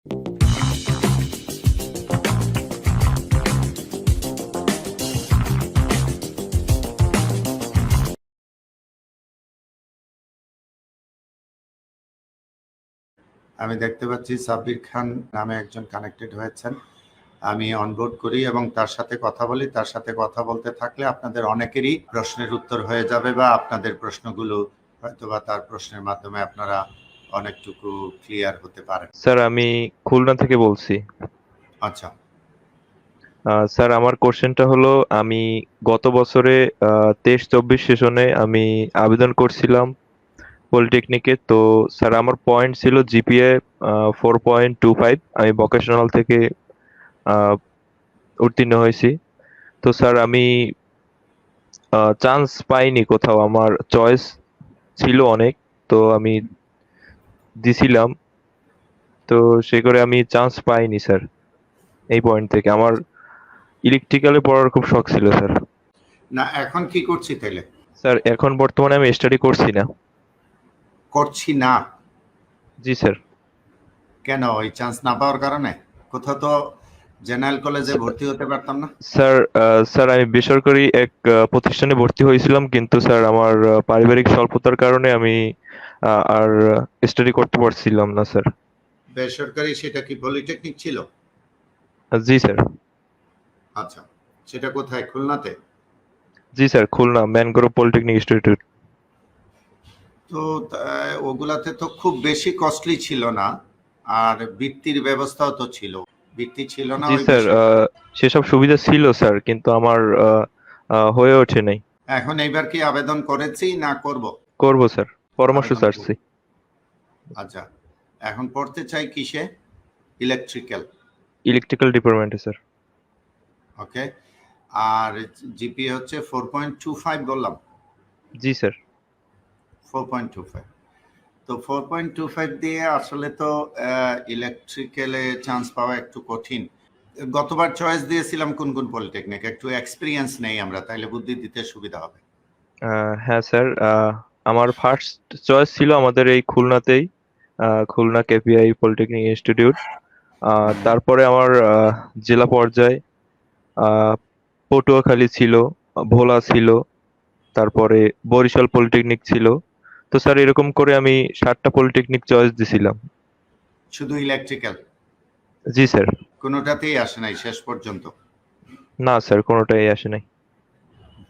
আমি দেখতে পাচ্ছি সাব্বির খান নামে একজন কানেক্টেড হয়েছেন। আমি অনবোর্ড করি এবং তার সাথে কথা বলি। তার সাথে কথা বলতে থাকলে আপনাদের অনেকেরই প্রশ্নের উত্তর হয়ে যাবে বা আপনাদের প্রশ্নগুলো হয়তোবা তার প্রশ্নের মাধ্যমে আপনারা অনেকটুকু ক্লিয়ার হতে পারেন স্যার আমি খুলনা থেকে বলছি। আচ্ছা। স্যার আমার কোশ্চেনটা হলো আমি গত বছরে তেইশ চব্বিশ সেশনে আমি আবেদন করছিলাম পলিটেকনিকে। তো স্যার আমার পয়েন্ট ছিল GPA four point two five আমি ভোকেশনাল থেকে আহ, উত্তীর্ণ হয়েছি। তো স্যার আমি চান্স পাইনি কোথাও। আমার চয়েস ছিল অনেক। তো আমি দিছিলাম তো সে করে আমি চান্স পাইনি স্যার এই পয়েন্ট থেকে। আমার ইলেকট্রিক্যালে পড়ার খুব শখ ছিল স্যার না এখন কি করছি তাহলে স্যার এখন বর্তমানে আমি স্টাডি করছি না। করছি না? জি স্যার কেন? ওই চান্স না পাওয়ার কারণে? কোথাও তো জেনারেল কলেজে ভর্তি হতে পারতাম না। স্যার স্যার আমি বেসরকারি এক প্রতিষ্ঠানে ভর্তি হয়েছিলাম কিন্তু স্যার আমার পারিবারিক স্বল্পতার কারণে আমি আর স্টাডি করতে পারছিলাম না স্যার বেসরকারি সেটা কি পলিটেকনিক ছিল? জি স্যার আচ্ছা সেটা কোথায়? খুলনাতে? জি sir Khulna mangrove polytechnic institute তো ওগুলাতে তো খুব বেশি কস্টলি ছিল না আর বৃত্তির ব্যবস্থাও তো ছিল। বৃত্তি ছিল না জি স্যার সেসব সুবিধা ছিল স্যার কিন্তু আমার হয়ে ওঠে নাই। এখন এইবার কি আবেদন করেছি না করব? করব স্যার পরামর্শ চাচ্ছি। আচ্ছা এখন পড়তে চাই কিসে? ইলেকট্রিক্যাল ইলেকট্রিক্যাল ডিপার্টমেন্টে স্যার ওকে আর জিপি হচ্ছে ফোর পয়েন্ট টু ফাইভ বললাম? জি sir four point two five তো ফোর পয়েন্ট টু ফাইভ দিয়ে আসলে তো ইলেকট্রিক্যালে চান্স পাওয়া একটু কঠিন। গতবার চয়েস দিয়েছিলাম কোন কোন পলিটেকনিক একটু এক্সপিরিয়েন্স নেই আমরা তাইলে বুদ্ধি দিতে সুবিধা হবে। হ্যাঁ স্যার আমার ফার্স্ট চয়েস ছিল আমাদের এই খুলনাতেই খুলনা কেপিআই পলিটেকনিক ইনস্টিটিউট তারপরে আমার জেলা পর্যায়ে পটুয়াখালী ছিল ভোলা ছিল তারপরে বরিশাল পলিটেকনিক ছিল। তো স্যার এরকম করে আমি সাতটা পলিটেকনিক চয়েস দিছিলাম। শুধু ইলেকট্রিক্যাল জি স্যার। কোনোটাতেই আসে নাই শেষ পর্যন্ত? না স্যার কোনোটাই আসে নাই।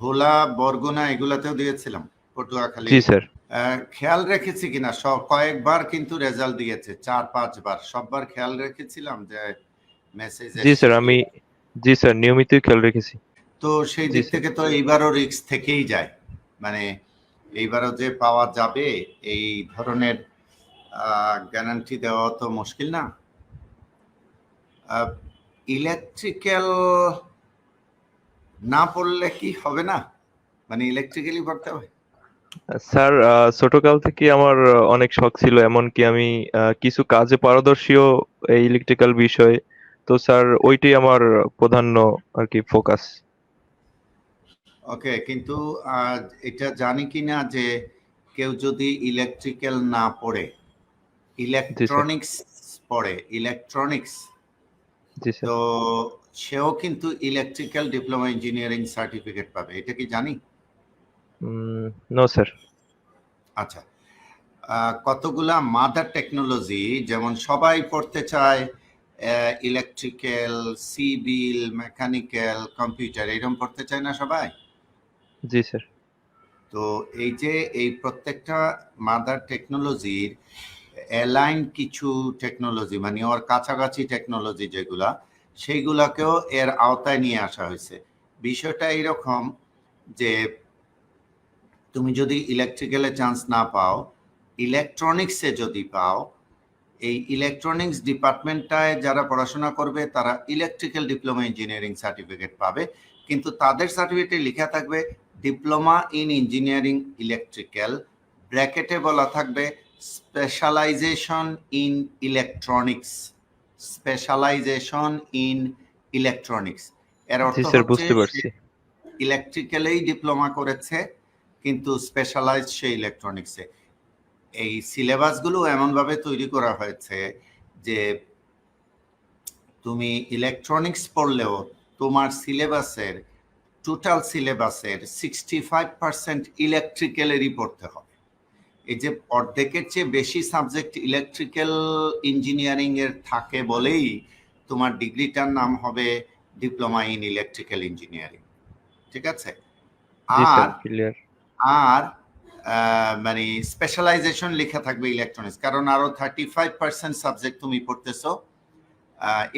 ভোলা বরগুনা এগুলাতেও দিয়েছিলাম। পটুয়াখালী। জি স্যার। খেয়াল রেখেছি কিনা সব কয়েকবার কিন্তু রেজাল্ট দিয়েছে চার পাঁচবার। সববার খেয়াল রেখেছিলাম যে মেসেজ জি স্যার আমি জি স্যার নিয়মিতই খেয়াল রেখেছি। তো সেই দিক থেকে তো এইবারও রিস্ক থেকেই যায়। মানে এইবারও যে পাওয়া যাবে এই ধরনের গ্যারান্টি দেওয়া তো মুশকিল না। ইলেকট্রিক্যাল না পড়লে কি হবে না? মানে ইলেকট্রিক্যালি পড়তে হবে? স্যার ছোটকাল থেকে আমার অনেক শখ ছিল এমনকি আমি কিছু কাজে পারদর্শীও এই ইলেকট্রিক্যাল বিষয়ে। তো স্যার ওইটাই আমার প্রাধান্য আর কি ফোকাস ওকে কিন্তু এটা জানি কি না যে কেউ যদি ইলেকট্রিক্যাল না পড়ে ইলেকট্রনিক্স পড়ে ইলেকট্রনিক্স তো সেও কিন্তু ইলেকট্রিক্যাল ডিপ্লোমা ইঞ্জিনিয়ারিং সার্টিফিকেট পাবে। এটা কি জানি? নো স্যার আচ্ছা। কতগুলা মাদার টেকনোলজি যেমন সবাই পড়তে চায় ইলেকট্রিক্যাল সিভিল মেকানিক্যাল কম্পিউটার এরকম পড়তে চায় না সবাই? জি স্যার তো এই যে এই প্রত্যেকটা মাদার টেকনোলজির অ্যালাইন কিছু টেকনোলজি মানে ওর কাছাকাছি টেকনোলজি যেগুলা সেইগুলাকেও এর আওতায় নিয়ে আসা হয়েছে। বিষয়টা এইরকম যে তুমি যদি ইলেকট্রিক্যালে চান্স না পাও ইলেকট্রনিক্সে যদি পাও এই ইলেকট্রনিক্স ডিপার্টমেন্টটায় যারা পড়াশোনা করবে তারা ইলেকট্রিক্যাল ডিপ্লোমা ইঞ্জিনিয়ারিং সার্টিফিকেট পাবে। কিন্তু তাদের সার্টিফিকেটে লেখা থাকবে ডিপ্লোমা ইন ইঞ্জিনিয়ারিং ইলেকট্রিক্যাল ব্র্যাকেটে বলা থাকবে specialization in electronics specialization in electronics এর অর্থ পারছি। ইলেকট্রিক্যালেই ডিপ্লোমা করেছে কিন্তু স্পেশালাইজ সে ইলেকট্রনিক্সে এই সিলেবাসগুলো এমনভাবে তৈরি করা হয়েছে যে তুমি ইলেকট্রনিক্স পড়লেও তোমার সিলেবাসের টোটাল সিলেবাসের সিক্সটি ফাইভ পার্সেন্ট ইলেকট্রিক্যালেরই পড়তে হবে। এই যে অর্ধেকের চেয়ে বেশি সাবজেক্ট ইলেকট্রিক্যাল ইঞ্জিনিয়ারিং এর থাকে বলেই তোমার ডিগ্রিটার নাম হবে ডিপ্লোমা ইন ইলেকট্রিক্যাল ইঞ্জিনিয়ারিং ঠিক আছে? আর ক্লিয়ার আর মানে স্পেশালাইজেশন লেখা থাকবে ইলেকট্রনিক্স কারণ আরও থার্টি ফাইভ পার্সেন্ট সাবজেক্ট তুমি পড়তেছো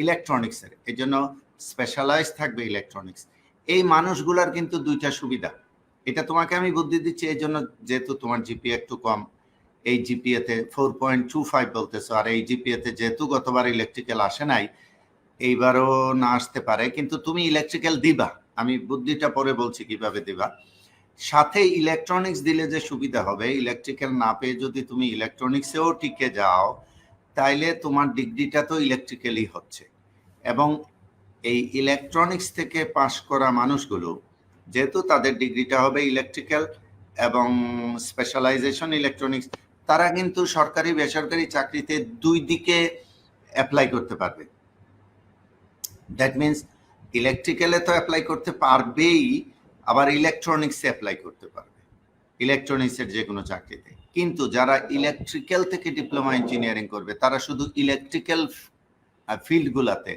ইলেকট্রনিক্সের এই জন্য স্পেশালাইজ থাকবে ইলেকট্রনিক্স এই মানুষগুলার কিন্তু দুইটা সুবিধা। এটা তোমাকে আমি বুদ্ধি দিচ্ছি, এই জন্য যেহেতু তোমার জিপি একটু কম, এই জিপিএতে ফোর পয়েন্ট টু ফাইভ বলতেছো, আর এই জিপিএতে যেহেতু গতবার ইলেকট্রিক্যাল আসে নাই, এইবারও না আসতে পারে, কিন্তু তুমি ইলেকট্রিক্যাল দিবা। আমি বুদ্ধিটা পরে বলছি কীভাবে দিবা। সাথে ইলেকট্রনিক্স দিলে যে সুবিধা হবে ইলেকট্রিক্যাল না পেয়ে যদি তুমি ইলেকট্রনিক্সেও টিকে যাও, তাইলে তোমার ডিগ্রিটা তো ইলেকট্রিক্যালি হচ্ছে। এবং এই ইলেকট্রনিক্স থেকে পাশ করা মানুষগুলো, যেহেতু তাদের ডিগ্রিটা হবে ইলেকট্রিক্যাল এবং স্পেশালাইজেশন ইলেকট্রনিক্স তারা কিন্তু সরকারি, বেসরকারি চাকরিতে দুই দিকে অ্যাপ্লাই করতে পারবে। দ্যাট মিনস ইলেকট্রিক্যালে তো অ্যাপ্লাই করতে পারবেই আবার ইলেকট্রনিক্সে অ্যাপ্লাই করতে পারবে। ইলেকট্রনিক্সের যে কোনো চাকরিতে। কিন্তু যারা ইলেকট্রিক্যাল থেকে ডিপ্লোমা ইঞ্জিনিয়ারিং করবে তারা শুধু ইলেকট্রিক্যাল ফিল্ডগুলাতে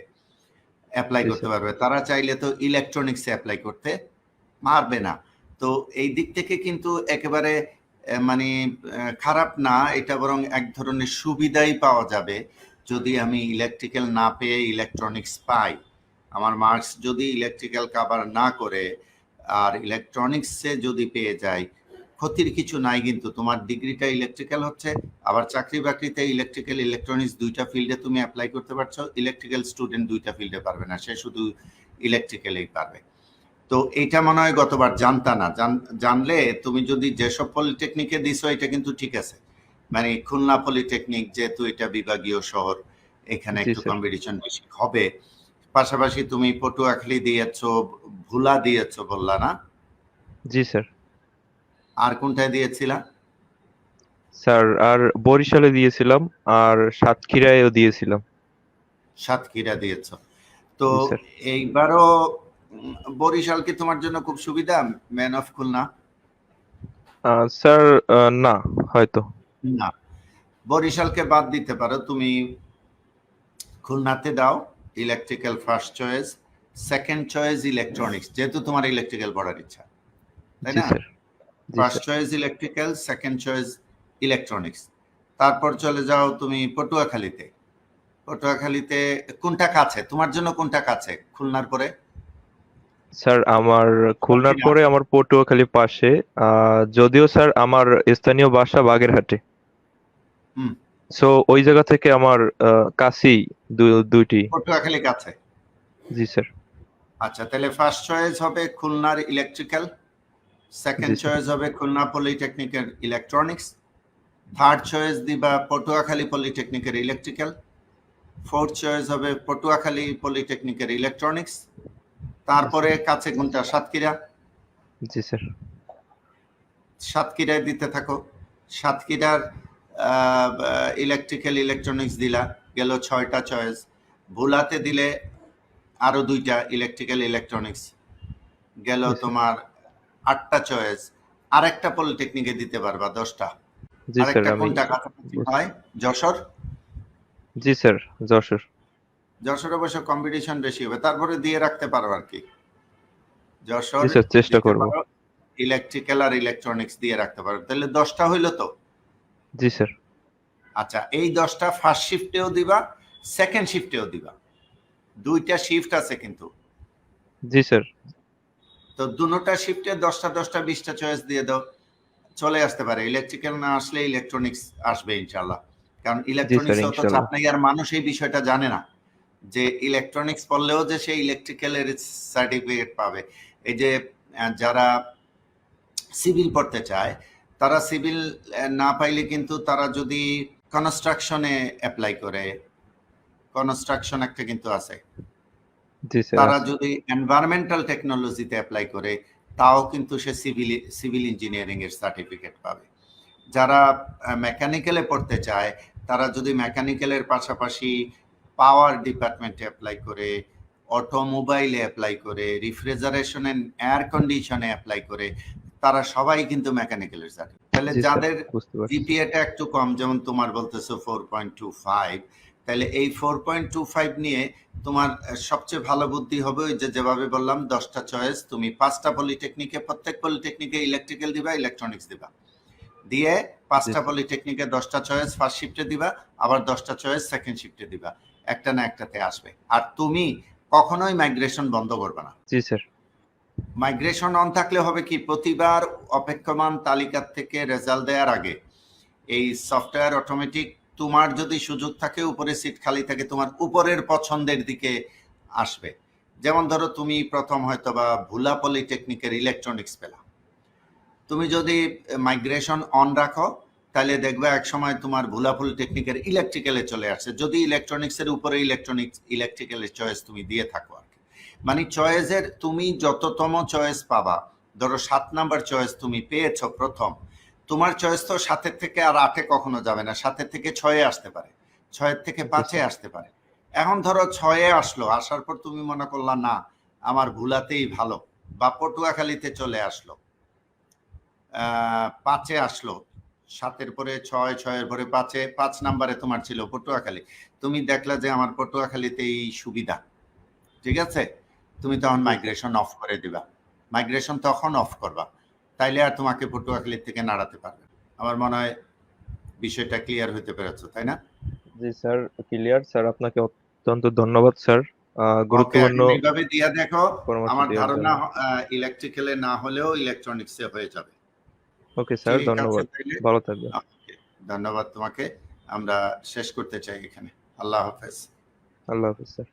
অ্যাপ্লাই করতে পারবে। তারা চাইলে তো ইলেকট্রনিক্সে অ্যাপ্লাই করতে পারবে না। তো এই দিক থেকে কিন্তু একেবারে মানে খারাপ না। এটা বরং এক ধরনের সুবিধাই পাওয়া যাবে যদি আমি ইলেকট্রিক্যাল না পেয়ে ইলেকট্রনিক্স পাই। আমার মার্কস যদি ইলেকট্রিক্যাল কাভার না করে আর ইলেকট্রনিক্সে যদি পেয়ে যাই ক্ষতির কিছু নাই কিন্তু তোমার ডিগ্রিটা ইলেকট্রিক্যাল হচ্ছে আবার চাকরি বাকরিতে ইলেকট্রিক্যাল ইলেকট্রনিক্স দুইটা ফিল্ডে তুমি অ্যাপ্লাই করতে পারছ ইলেকট্রিক্যাল স্টুডেন্ট দুইটা ফিল্ডে পারবে না সে শুধু ইলেকট্রিক্যালেই পারবে। তো এইটা মনে হয় গতবার জানতা না জানলে তুমি যদি যেসব পলিটেকনিকে দিছো এটা কিন্তু ঠিক আছে। মানে খুলনা পলিটেকনিক যেহেতু এটা বিভাগীয় শহর এখানে একটু কম্পিটিশন বেশি হবে পাশাপাশি তুমি পটুয়াখালী দিয়েছ ভুলা দিয়েছ বললা না? জি স্যার। আর কোনটায় দিয়েছিলা? স্যার আর বরিশালে দিয়েছিলাম আর সাতক্ষীরায়ও দিয়েছিলাম। সাতক্ষীরা দিয়েছ। তো এইবারও বরিশাল কি তোমার জন্য খুব সুবিধা ম্যান অফ খুলনা? স্যার না হয়তো। না। বরিশালকে বাদ দিতে পারো তুমি খুলনাতে দাও। Electrical first choice second choice electronics যেহেতু তোমার ইলেকট্রিক্যাল পড়ার ইচ্ছা তাই না? First choice electrical second choice electronics তারপর চলে যাও তুমি পটুয়াখালীতে। পটুয়াখালীতে কোনটা কাছে? তোমার জন্য কোনটা কাছে? খুলনার পরে? স্যার আমার খুলনার পরে আমার পটুয়াখালী পাশে যদিও স্যার আমার স্থানীয় বাসা বাগেরহাটে। হুম। সো ওই জায়গা থেকে আমার কাছেই দুইটি। পটুয়াখালী কাছে? জি স্যার। আচ্ছা তাহলে ফার্স্ট চয়েস হবে খুলনার ইলেকট্রিক্যাল সেকেন্ড চয়েস হবে খুলনা পলিটেকনিকের ইলেকট্রনিক্স থার্ড চয়েস দিবা পটুয়াখালী পলিটেকনিকের ইলেকট্রিক্যাল ফোর্থ চয়েস হবে পটুয়াখালী পলিটেকনিকের ইলেকট্রনিক্স তারপরে কাছে কোনটা? সাতক্ষীরা? জি স্যার। সাতক্ষীরায় দিতে থাকো। সাতক্ষীরার ইলেকট্রিক্যাল ইলেকট্রনিক্স দিলা গেল ছয়টা চয়েস ভোলাতে দিলে আরও দুইটা ইলেকট্রিক্যাল ইলেকট্রনিক্স গেল তোমার আটটা চয়েস আরেকটা পলিটেকনিকে দিতে পারবা দশটা। আরেকটা কোনটা কাছাকাছি হয়? যশোর? জি স্যার যশোর। যশোর অবশ্য কম্পিটিশন বেশি হবে। তারপরে দিয়ে রাখতে পারো আর কি। যশোর চেষ্টা করব। ইলেকট্রিক্যাল আর ইলেকট্রনিক্স দিয়ে রাখতে পারো। তাহলে দশটা হইল তো? জি স্যার। আচ্ছা এই দশটা ফার্স্ট শিফটেও দিবা সেকেন্ড শিফটেও দিবা। দুইটা শিফট আছে কিন্তু। জি স্যার। তো দুটোটা শিফটে দশটা দশটা বিশটা চয়েস দিয়ে দাও। চলে আসতে পারে ইলেকট্রিক্যাল না আসলে ইলেকট্রনিক্স আসবে ইনশাল্লাহ কারণ ইলেকট্রনিক্স। চাপ নাই আর মানুষ এই বিষয়টা জানে না যে ইলেকট্রনিক্স পড়লেও যে সে ইলেকট্রিক্যালের সার্টিফিকেট পাবে। এই যে যারা সিভিল পড়তে চায় তারা সিভিল না পাইলে কিন্তু তারা যদি কনস্ট্রাকশনে অ্যাপ্লাই করে কনস্ট্রাকশন একটা কিন্তু আছে। তারা যদি এনভায়রনমেন্টাল টেকনোলজিতে অ্যাপ্লাই করে তাও কিন্তু সে সিভিল সিভিল ইঞ্জিনিয়ারিং এর সার্টিফিকেট পাবে। যারা মেকানিক্যালে পড়তে চায় তারা যদি মেকানিক্যালের পাশাপাশি পাওয়ার ডিপার্টমেন্টে অ্যাপ্লাই করে অটোমোবাইলে অ্যাপ্লাই করে রিফ্রিজারেশন এন্ড এয়ার কন্ডিশনে অ্যাপ্লাই করে তারা সবাই কিন্তু মেকানিক্যালের চাকরি। তাহলে যাদের জিপিএটা একটু কম যেমন তোমার বলতেছো ফোর পয়েন্ট টু ফাইভ তাহলে এই ফোর পয়েন্ট টু ফাইভ নিয়ে তোমার সবচেয়ে ভালো বুদ্ধি হবে ওই যে যেভাবে বললাম দশটা চয়েস তুমি পাঁচটা পলিটেকনিকে প্রত্যেক পলিটেকনিকে ইলেকট্রিক্যাল দিবা ইলেকট্রনিক্স দিবা। দিয়ে পাঁচটা পলিটেকনিকে দশটা চয়েস ফার্স্ট শিফটে দিবা আবার দশটা চয়েস সেকেন্ড শিফটে দিবা। একটা না একটাতে আসবে। আর তুমি কখনোই মাইগ্রেশন বন্ধ করবে না। জি স্যার। মাইগ্রেশন অন থাকলে হবে কি? প্রতিবার অপেক্ষমান তালিকার থেকে রেজাল্ট দেওয়ার আগে। এই সফটওয়্যার অটোমেটিক তোমার যদি সুযোগ থাকে, উপরে সিট খালি থাকে, তোমার উপরের পছন্দের দিকে আসবে। যেমন ধরো, তুমি প্রথম হয়তো বা ভুলা পলিটেকনিকের ইলেকট্রনিক্স পেলা। তুমি যদি মাইগ্রেশন অন রাখো, তাহলে দেখবে এক সময় তোমার ভুলা পলিটেকনিকের ইলেকট্রিক্যালে চলে আসছে। যদি ইলেকট্রনিক্সের উপরে ইলেকট্রনিক্স ইলেকট্রিক্যালের চয়েস তুমি দিয়ে থাকো মানে চয়েসের তুমি যততম চয়েস পাবা। ধরো সাত নাম্বার চয়েস তুমি পেয়েছ প্রথম। তোমার চয়েস তো সাতের থেকে আর আটে কখনো যাবে না সাতের থেকে ছয়ে আসতে পারে। ছয়ের থেকে পাঁচে আসতে পারে। এখন ধরো ছয়ে আসলো আসার পর তুমি মনে করলা না আমার ভুলাতেই ভালো। বা পটুয়াখালীতে চলে আসলো। পাঁচে আসলো। সাতের পরে ছয় ছয়ের পরে পাঁচে পাঁচ নাম্বারে তোমার ছিল পটুয়াখালী। তুমি দেখলা যে আমার পটুয়াখালীতেই সুবিধা। ঠিক আছে? তুমি তখন মাইগ্রেশন অফ করে দিবা। মাইগ্রেশন তখন অফ করবা। তাইলে আর তোমাকে পটুয়াখালীর থেকে নাড়াতে পারবে আমার মনে হয় বিষয়টা ক্লিয়ার হতে পেরেছ তাই না? জি স্যার ক্লিয়ার স্যার আপনাকে অত্যন্ত ধন্যবাদ স্যার। গুরুত্বপূর্ণ এইভাবে দিয়ে দেখো আমার ধারণা ইলেকট্রিক্যালে না হলেও ইলেকট্রনিক্সে হয়ে যাবে। ওকে স্যার ধন্যবাদ। ভালো থাকবেন। ধন্যবাদ তোমাকে। আমরা শেষ করতে চাই এখানে। আল্লাহ হাফেজ। আল্লাহ হাফেজ স্যার।